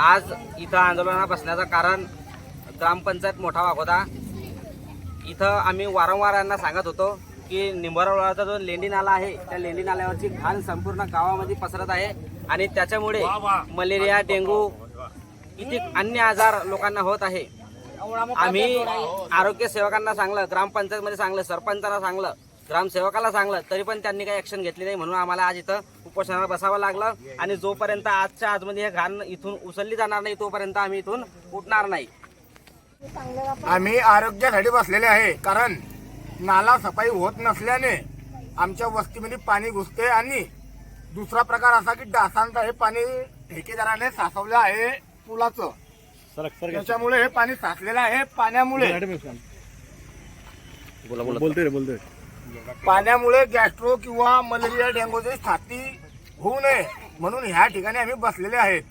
आज इथं आंदोलनात बसण्याचं कारण ग्रामपंचायत मोठा वागोदा इथं आम्ही वारंवार यांना सांगत होतो की निंबारवाडाचा जो लेंडी नाला आहे त्या लेंडी नाल्यावरची घाण संपूर्ण गावामध्ये पसरत आहे आणि त्याच्यामुळे मलेरिया डेंगू इथे अन्य आजार लोकांना होत आहे. आम्ही आरोग्य सेवकांना सांगलं ग्रामपंचायतमध्ये सांगलं सरपंचांना सांगलं ग्रामसेवकाला सांगलं तरी पण त्यांनी काही ऍक्शन घेतली नाही म्हणून आम्हाला आज इथं उपोषणाला बसावं लागलं. आणि जोपर्यंत आजच्या आजमध्ये हे घाण इथून उचलली जाणार नाही तोपर्यंत आम्ही इथून उठणार नाही. आम्ही आरोग्यासाठी बसलेले आहे कारण नाला सफाई होत नसल्याने आमच्या वस्तीमध्ये पाणी घुसते आणि दुसरा प्रकार असा की डासांचं हे पाणी ठेकेदाराने साचवलं आहे पुलाचं. त्याच्यामुळे हे पाणी साचलेलं आहे पाण्यामुळे. बोलतोय रे बोलतोय. पाण्यामुळे गॅस्ट्रो किंवा मलेरिया डेंगूची छाती होऊ नये म्हणून ह्या ठिकाणी आम्ही बसलेले आहेत.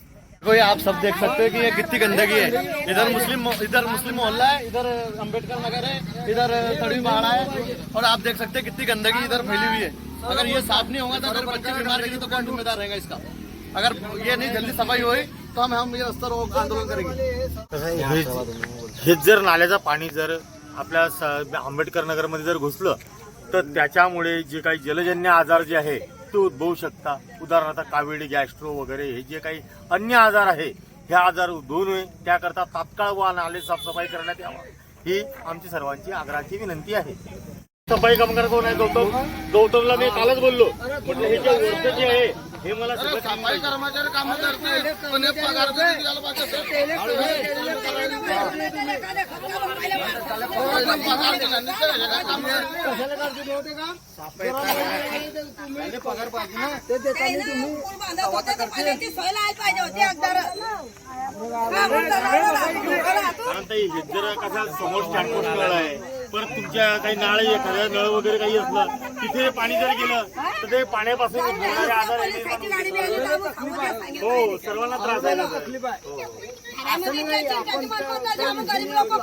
आप सब देख सकते हो कि ये कितनी गंदगी है। इधर मुस्लिम इधर मुस्लिम मोहल्ला है इधर अंबेडकर नगर है इधर तड़वी पहाड़ा है और आप देख सकते हैं कितनी गंदगी इधर फैली हुई है। अगर ये साफ नहीं होगा तो अगर बच्चे बीमार रहेंगे तो कौन जिम्मेदार रहेगा इसका? अगर ये नहीं जल्दी सफाई हुई तो हम हम ये रोक आंदोलन करेंगे। हेच जर नाल्याचं पाणी जर आपल्या आंबेडकर नगरमध्ये जर घुसलं तर त्याच्यामुळे जे काही जलजन्य आजार जे आहे ते उद्भवू शकता. उदाहरणार्थ कावेडी गॅस्ट्रो वगैरे हे जे काही अन्य आजार आहे हे आजार उद्भवू नये. त्याकरता तात्काळ व नाले साफसफाई करण्यात यावा. ही आमची सर्वांची आग्रहाची विनंती आहे. सफाई कामगार कोण आहे गौतम? गौतमला मी कालच बोललो. म्हटलं हे जे वर्ष जे आहे हे मला सफाई कर्मचारी काम करते पण हे पगार पाहिजे. हे हे जर कसा समोर नळ आहे परत तुमच्या काही नाळ एखाद्या नळ वगैरे काही असलं तिथे पाणी जर गेलं तर ते पाण्यापासून आजार. हो सर्वांना त्रास आहे ना सर. घरामध्ये इतक्या चिंताची माणसं होतात, आम्ही गरीब लोकं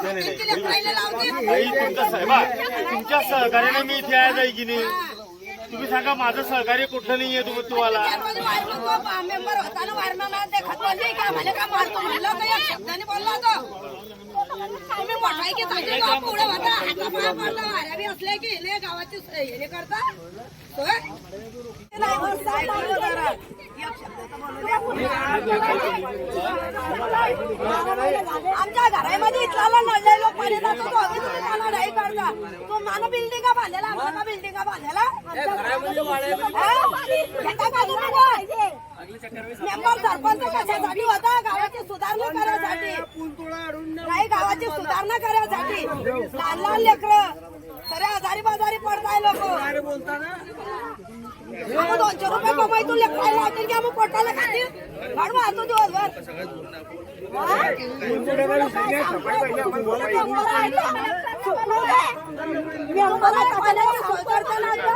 तुमच्या साहेबा तुमच्या सहकार्याने मी इथे आहे जाई की नाही? तुम्ही सांगा माझं सहकार्य कुठलं नाहीये तुम्ही तुम्हाला मेंबर होता ना ना देखत बोलले का मला का मारतो म्हणलं का शब्दाने बोलला तुम्ही की पुढे होता पडला वाऱ्या बी असले की हे गावाची हे करता सोय? नाही, जरा. आमच्या घरामध्ये इथला नडले पाणी जातो आम्ही तुम्ही मला नाही करता बिल्डिंगा आम्हाला बिल्डिंगा. मेंबर सरपंच कशासाठी होता? गावाची सुधारणा करायसाठी. नाही गावाची सुधारणा करायसाठी. लहान लहान लेकर. सरे आजारी बाजारी पडताय लोक. आम्ही दोनशे रुपये कमायतो लेकरायला वाटेल की आम्ही पोटाला खातील? वाढवा आता दिवसभर. पाण्याची सोय करताना आता.